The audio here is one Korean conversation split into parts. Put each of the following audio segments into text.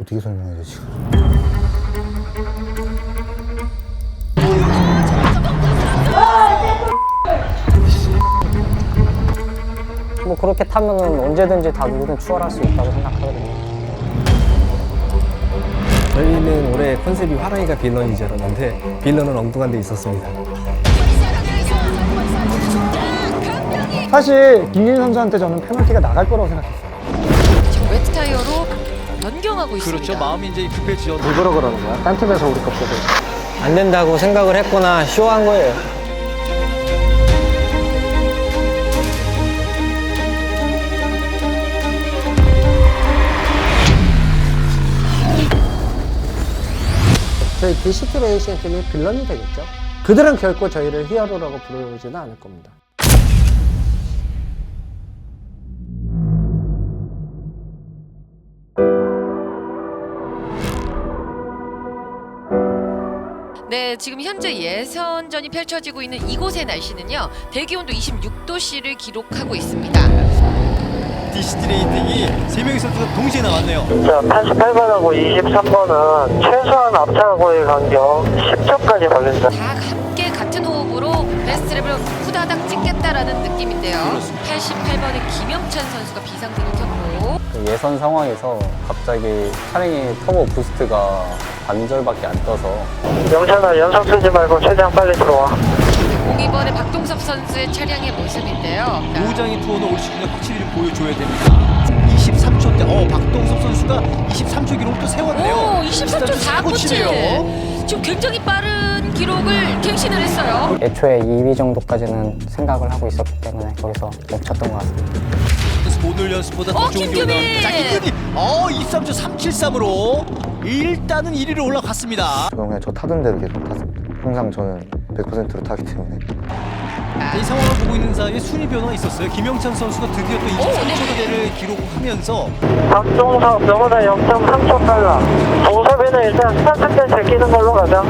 어떻게 설명해야 되지? 뭐 그렇게 타면은 언제든지 다 누구든 추월할 수 있다고 생각하거든요. 저희는 올해 컨셉이 화랑이가 빌런이죠라는데 빌런은 엉뚱한 데 있었습니다. 사실 김민 선수한테 저는 페널티가 나갈 거라고 생각했어요. 변경하고 있습니다. 그렇죠. 마음이 이제 급해지죠. 일부러 그러는 거야. 딴 팀에서 우리 거 보고. 안 된다고 생각을 했거나 쇼한 거예요. 저희 DCT 레이싱 팀이 빌런이 되겠죠. 그들은 결코 저희를 히어로라고 부르지는 않을 겁니다. 네, 지금 현재 예선전이 펼쳐지고 있는 이곳의 날씨는요. 대기 온도 26도씨를 기록하고 있습니다. DCT 레이팅이 세 명의 선수가 동시에 나왔네요. 자, 88번하고 23번은 최소한 앞차하고의 간격 10초까지 걸린다. 다 함께 같은 호흡으로 베스트랩을 후다닥 찍겠다라는 느낌인데요. 88번의 김영찬 선수가 비상등을 켰고 그 예선 상황에서 갑자기 차량의 터보 부스트가 반절밖에 안 떠서 영찬아, 연속 쓰지 말고 최대한 빨리 들어와. 02번의 박동섭 선수의 차량의 모습인데요. 오장의 투어는 올 시즌에 확실히 좀 보여줘야 됩니다. 23초 때, 어, 박동섭 선수가 23초 기록을 또 세웠네요. 오, 23초 4고 497. 지금 굉장히 빠른 기록을 갱신을 했어요. 애초에 2위 정도까지는 생각을 하고 있었기 때문에 거기서 멈췄던 것 같습니다. 오늘 연습보다 더 어, 좋은 김규민! 기록 자, 이근이, 어, 23초 373으로 일단은 1위로 올라갔습니다. 저는 그냥 저 타던 대로 계속 탔습니다. 항상 저는 100%로 타기 때문에 자, 이 상황을 보고 있는 사이에 순위 변화가 있었어요. 김영찬 선수가 드디어 또 네. 23초대를 기록하면서 박종섭, 너보다 0.3초 빨라. 동섭이는 일단 스타트 때 제끼는 걸로 가자.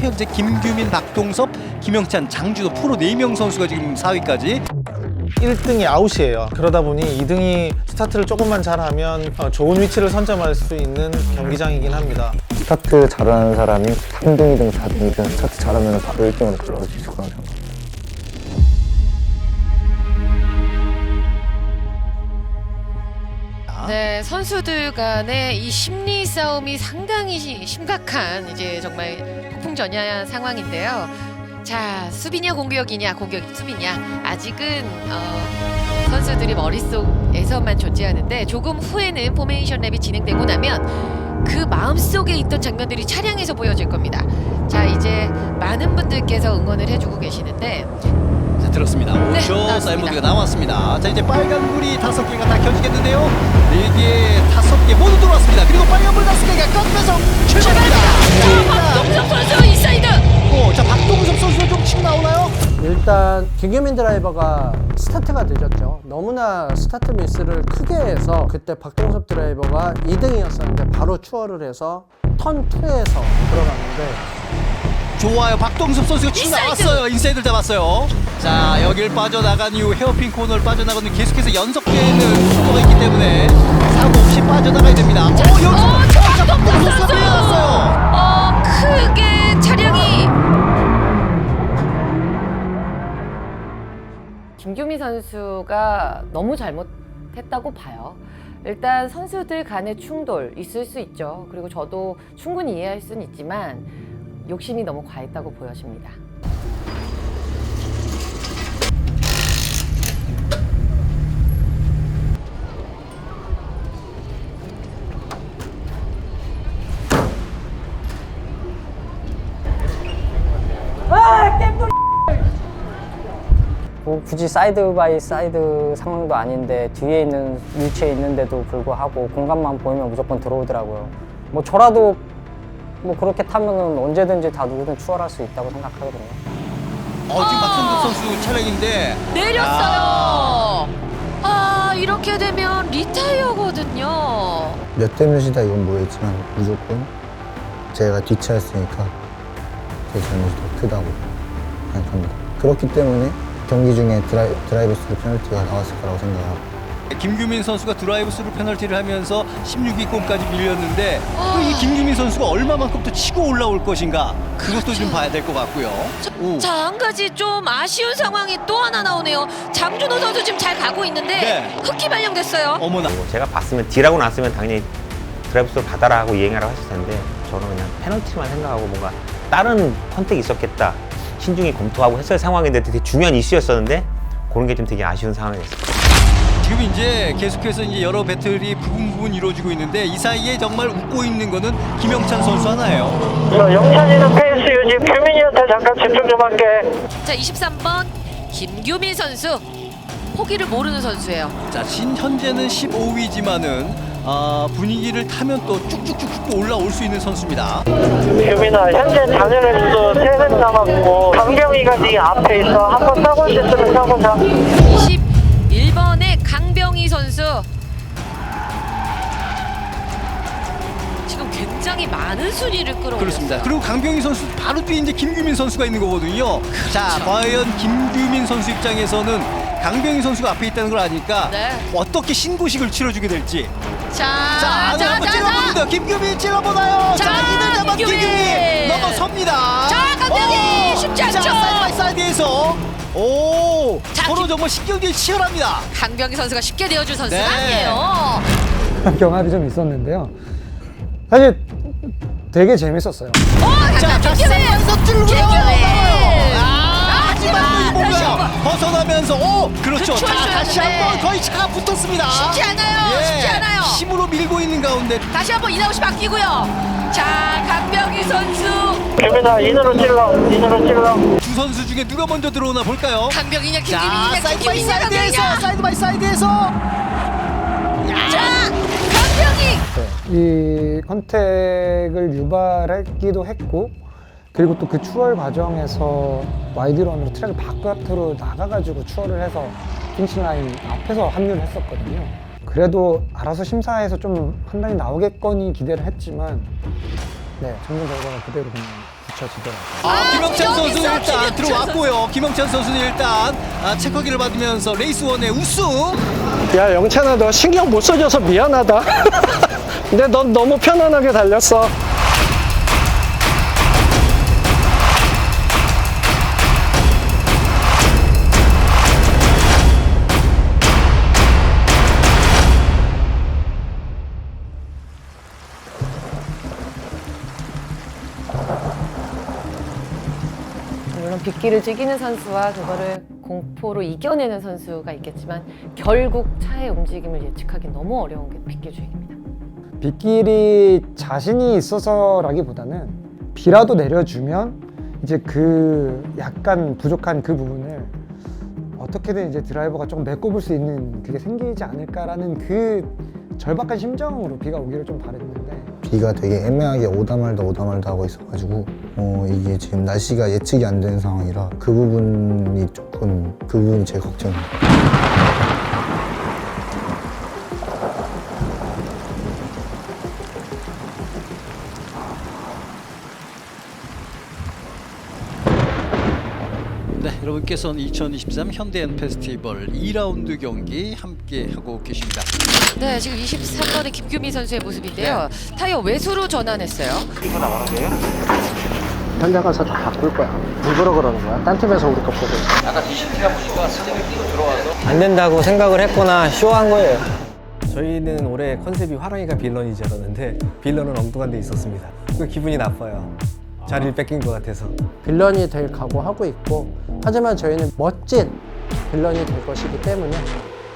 현재 김규민, 박동섭, 김영찬, 장주도 프로 4명 선수가 지금 4위까지 1등이 아웃이에요. 그러다 보니 2등이 스타트를 조금만 잘하면 어, 좋은 위치를 선점할 수 있는 경기장이긴 합니다. 스타트 잘하는 사람이 3등이든 4등이든 스타트 잘하면 바로 1등으로 올라갈 수 있을 거라고 생각합니다. 네, 선수들 간의 이 심리 싸움이 상당히 시- 심각한 이제 정말 폭풍전야 상황인데요. 자, 수비냐 공격이냐, 공격 수비냐. 아직은 어, 선수들이 머릿속에서만 존재하는데 조금 후에는 포메이션 랩이 진행되고 나면 그 마음속에 있던 장면들이 차량에서 보여질 겁니다. 자, 이제 많은 분들께서 응원을 해주고 계시는데 자, 들었습니다. 네, 오쇼 나왔습니다. 자, 이제 빨간불이 다섯 개가 다 켜지겠는데요. 네 개, 다섯 개 모두 들어왔습니다. 그리고 빨간불 다섯 개가 꺾여서 출발합니다. 자, 박동석 선수 인사이드! 오, 자, 박동섭 선수가 좀 치고 나오나요? 일단 김규민 드라이버가 스타트가 늦었죠. 너무나 스타트 미스를 크게 해서 그때 박동섭 드라이버가 2등이었었는데 바로 추월을 해서 턴 2에서 들어갔는데 좋아요. 박동섭 선수가 치고 인사이드! 나왔어요. 인사이드를 잡았어요. 자, 여길 빠져나간 이후 헤어핀 코너를 빠져나가는 계속해서 연속되는 수도가 있기 때문에 사고 없이 빠져나가야 됩니다. 어, 여기서 어, 선수가 너무 잘못했다고 봐요. 일단 선수들 간의 충돌 있을 수 있죠. 그리고 저도 충분히 이해할 수는 있지만 욕심이 너무 과했다고 보여집니다. 뭐 굳이 사이드 바이 사이드 상황도 아닌데 뒤에 있는 위치에 있는데도 불구하고 공간만 보이면 무조건 들어오더라고요. 뭐 저라도 뭐 그렇게 타면은 언제든지 다 누구든 추월할 수 있다고 생각하거든요. 어, 지금 박성국 선수 차량인데 내렸어요. 아, 이렇게 되면 리타이어거든요. 몇 대 몇이다 이건 모르겠지만 무조건 제가 뒷차였으니까 제 잘못이 더 크다고 생각합니다. 그렇기 때문에 경기 중에 드라이, 드라이버 스루 페널티가 나왔을 거라고 생각하고 김규민 선수가 드라이브 스루 페널티를 하면서 16위권까지 밀렸는데 또 이 김규민 선수가 얼마만큼 또 치고 올라올 것인가 그것도 좀 봐야 될 것 같고요. 오. 자, 한 가지 좀 아쉬운 상황이 또 하나 나오네요. 장준호 선수 지금 잘 가고 있는데 네. 흑기 발령됐어요. 어머나. 제가 봤으면 딜하고 났으면 당연히 드라이브스로 받아라 하고 이행하라고 했을 텐데 저는 그냥 페널티만 생각하고 뭔가 다른 선택이 있었겠다 신중히 검토하고 했을 상황인데 되게 중요한 이슈였었는데 그런 게 좀 되게 아쉬운 상황이었어요. 지금 이제 계속해서 이제 여러 배틀이 부분 부분 이루어지고 있는데 이 사이에 정말 웃고 있는 거는 김영찬 선수 하나예요. 자, 영찬이는 페이스 유지. 규민이한테 잠깐 집중 좀 할게. 자, 23번 김규민 선수. 포기를 모르는 선수예요. 자, 신 현재는 15위지만은 아, 분위기를 타면 또 쭉쭉쭉쭉 올라올 수 있는 선수입니다. 규민아, 현재 수도 3명 남았고, 강병희가 네 앞에 있어. 한번 수 있으면 싸보자. 21번의 강병희 선수. 지금 굉장히 많은 순위를 끌어올렸어요. 그렇습니다. 그리고 강병희 선수 바로 뒤에 이제 김규민 선수가 있는 거거든요. 자, 과연 김규민 선수 입장에서는 강병희 선수가 앞에 있다는 걸 아니까 네. 어떻게 신고식을 치러주게 될지. 자, 자, 자, 한번 자, 찔러봅니다. 자. 김규민 찔러보나요? 자, 자, 이들 잡아 김규민. 김규민 넘어섭니다. 자, 강병희 오! 쉽지 않죠? 자, 사이드 바이 사이드에서 오, 자, 서로 김- 정말 신경전이 치열합니다. 강병희 선수가 쉽게 내어줄 선수가 네. 아니에요. 경합이 좀 있었는데요. 사실 되게 재밌었어요. 자, 자, 사이드에서 찔러요. 김규민. 아, 하지만 다시? 한번. 벗어나면서 오, 그렇죠. 그 자, 다시. 한번 거의 차가 붙었습니다. 쉽지 않아요. 예, 쉽지 않아요. 힘으로 밀고 있는 가운데 다시 한번 이나우시 바뀌고요. 자, 강병희 선수. 규민아, 인으로 찔러. 인으로 찔러. 두 선수 중에 누가 먼저 들어오나 볼까요? 강병희냐 자, 김규민이냐 사이드 바이 사이드에서 강병희냐. 사이드 바이 사이드에서 자, 강병희. 이 컨택을 유발했기도 했고 그리고 또 그 추월 과정에서 와이드런으로 트랙을 바깥으로 나가가지고 추월을 해서 핑치 라인 앞에서 합류를 했었거든요. 그래도 알아서 심사에서 좀 판단이 나오겠거니 기대를 했지만 네 점점 결과가 그대로 그냥 붙여지더라고요. 아, 김영찬 여기서 선수는 일단 김영찬 들어왔고요. 김영찬 선수는 일단 아, 체크기를 받으면서 레이스 원의 우승. 야 영찬아 너 신경 못 써줘서 미안하다 근데 넌 너무 편안하게 달렸어 빗기를 즐기는 선수와 그거를 공포로 이겨내는 선수가 있겠지만 결국 차의 움직임을 예측하기 너무 어려운 게 빗기주행입니다. 빗길이 자신이 있어서라기보다는 비라도 내려주면 이제 그 약간 부족한 그 부분을 어떻게든 이제 드라이버가 조금 메꿔볼 수 있는 그게 생기지 않을까라는 그 절박한 심정으로 비가 오기를 좀 바랬는데 비가 되게 애매하게 오다 말다 오다 말다 하고 있어가지고 어, 이게 지금 날씨가 예측이 안 되는 상황이라 그 부분이 조금 그 부분이 제일 걱정이에요. 네, 여러분께서는 2023 현대엔 페스티벌 2라운드 경기 함께 하고 계십니다. 네, 지금 23번의 김규민 선수의 모습인데요. 타이어 외수로 전환했어요. 현장 가서 다 바꿀 거야 일부러 그러는 거야 딴 팀에서 우리 거 보고 있어 안 된다고 생각을 했거나 쇼한 거예요. 저희는 올해 컨셉이 화랑이가 빌런이죠였는데 빌런은 엉뚱한 데 있었습니다. 그 기분이 나빠요. 자리를 뺏긴 것 같아서. 빌런이 될 각오하고 있고 하지만 저희는 멋진 빌런이 될 것이기 때문에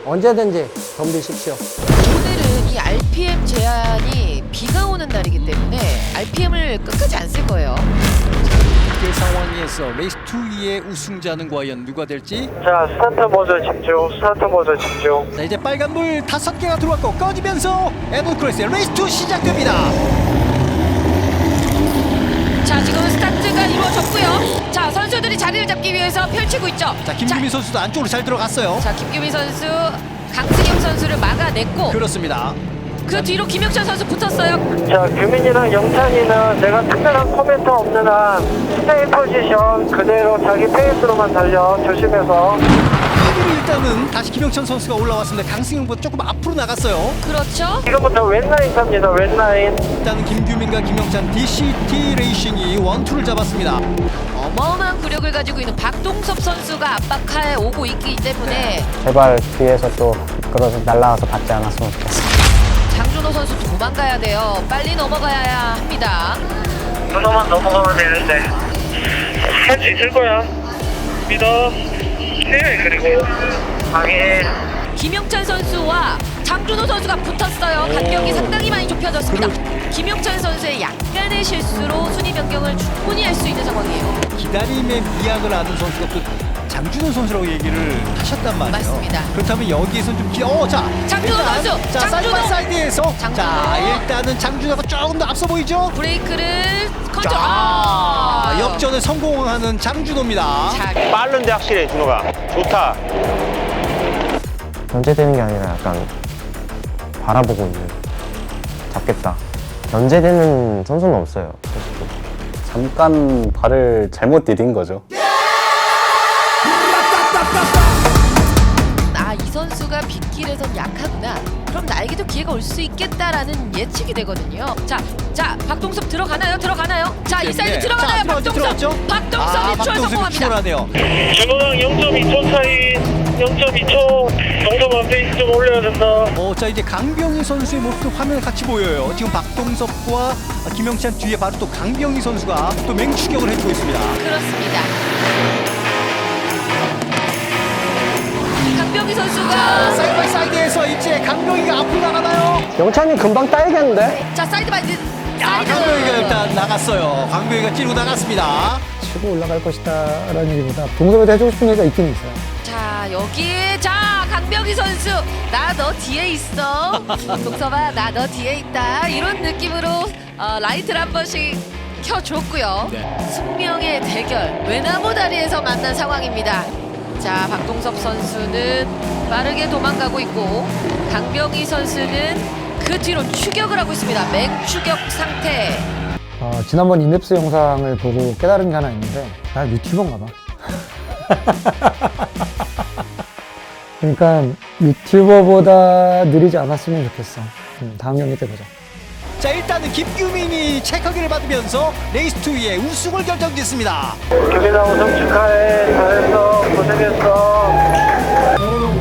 언제든지 덤비십시오 오늘은 이 RPM 제한이 비가 오는 날이기 때문에 RPM을 끝까지 안 쓸 거예요. 그 상황에서 레이스 2의 우승자는 과연 누가 될지 자, 스타트 모드 집중. 스타트 모드 집중. 자, 이제 빨간불 다섯 개가 들어왔고 꺼지면서 에버크로스의 레이스 2 시작됩니다. 자, 지금 이루어졌고요. 자, 선수들이 자리를 잡기 위해서 펼치고 있죠. 자, 김규민 선수도 안쪽으로 잘 들어갔어요. 자, 김규민 선수, 강승영 선수를 막아냈고 그렇습니다. 그 뒤로 김영찬 선수 붙었어요. 자, 규민이랑 영찬이는 내가 특별한 코멘트 없는 한 스테이 포지션 그대로 자기 페이스로만 달려 조심해서 1위로 일단은 다시 김영찬 선수가 올라왔습니다. 강승영보다 조금 앞으로 나갔어요. 그렇죠. 지금부터 왼라인 탑니다. 왼라인. 일단은 김규민과 김영찬 DCT 레이싱이 원투를 잡았습니다. 어마어마한 구력을 가지고 있는 박동섭 선수가 압박하에 오고 있기 때문에 제발 뒤에서 또 미끄러져 날아가서 받지 않았으면 좋겠어. 장준호 선수 도망가야 돼요. 빨리 넘어가야 합니다. 누나만 넘어가면 되는데. 할 수 있을 거야. 믿어. 해, 그리고. 방해. 김영찬 선수와 장준호 선수가 붙었어요. 간격이 상당히 많이 좁혀졌습니다. 김영찬 선수의 약간의 실수로 순위 변경을 충분히 할 수 있는 상황이에요. 기다림의 미학을 아는 선수가 또 장준호 선수라고 얘기를 하셨단 말이에요. 맞습니다. 그렇다면 여기에선 좀 기... 어, 자, 장준호 일단, 선수! 자, 사이드 장준호! 사이드에서 장준호! 자, 일단은 장준호가 조금 더 앞서 보이죠? 브레이크를 컨트롤. 자, 아! 역전에 성공하는 장준호입니다. 자, 빠른데 확실해 준호가 좋다. 견제되는 게 아니라 약간 바라보고 있는 잡겠다. 견제되는 선수는 없어요. 잠깐 발을 잘못 디딘 거죠. 이 선수가 빗길에선 약하구나. 그럼 나에게도 기회가 올 수 있겠다라는 예측이 되거든요. 자, 자, 박동섭 들어가나요? 들어가나요? 자, 이 사이드 네. 들어가나요? 자, 들어갔죠, 박동섭. 들어갔죠? 박동섭이 아, 추월 박동섭이 성공합니다. 추월하네요. 준호랑 0.2초 차이. 0.2초 정도만 페이스 좀 올려야 된다. 어, 자 이제 강병희 선수의 모습도 화면에 같이 보여요. 지금 박동섭과 김영찬 뒤에 바로 또 강병희 선수가 또 맹추격을 해주고 있습니다. 그렇습니다. 강병희 선수가 사이드 바이 사이드에서 이제 강병희가 앞으로 나가나요? 영찬이 금방 따이겠는데? 자, 사이드 바이 야, 사이드. 강병희가 일단 나갔어요. 강병희가 찌르고 나갔습니다. 치고 올라갈 것이다 라는 얘기보다 동섭에도 해주고 싶은 얘기가 있긴 있어요. 자, 여기에 자, 강병희 선수. 나 너 뒤에 있어. 동섭아, 나너 뒤에 있다. 이런 느낌으로 어, 라이트를 한 번씩 켜줬고요. 숙명의 대결 외나무 다리에서 만난 상황입니다. 자, 박동섭 선수는 빠르게 도망가고 있고 강병희 선수는 그 뒤로 추격을 하고 있습니다. 맹추격 상태. 어, 지난번 인앱스 영상을 보고 깨달은 게 하나 있는데 나 유튜버인가 봐. 그러니까 유튜버보다 느리지 않았으면 좋겠어. 음, 다음 경기 때 보자. 자, 일단은 김규민이 체크기를 받으면서 레이스 2의 우승을 결정짓습니다. 규민아 우승 축하해. 잘했어. 고생했어. 음,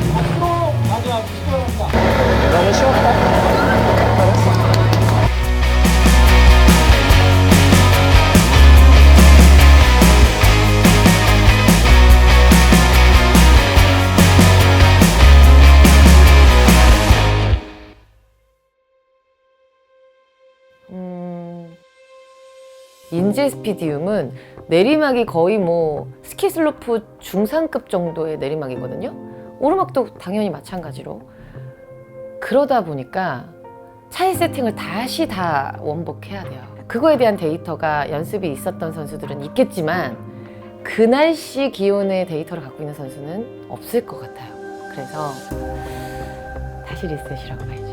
인제스피디움은 내리막이 거의 뭐 스키슬로프 중상급 정도의 내리막이거든요. 오르막도 당연히 마찬가지로. 그러다 보니까 차의 세팅을 다시 다 원복해야 돼요. 그거에 대한 데이터가 연습이 있었던 선수들은 있겠지만 그 날씨 기온의 데이터를 갖고 있는 선수는 없을 것 같아요. 그래서 다시 리셋이라고 봐야죠.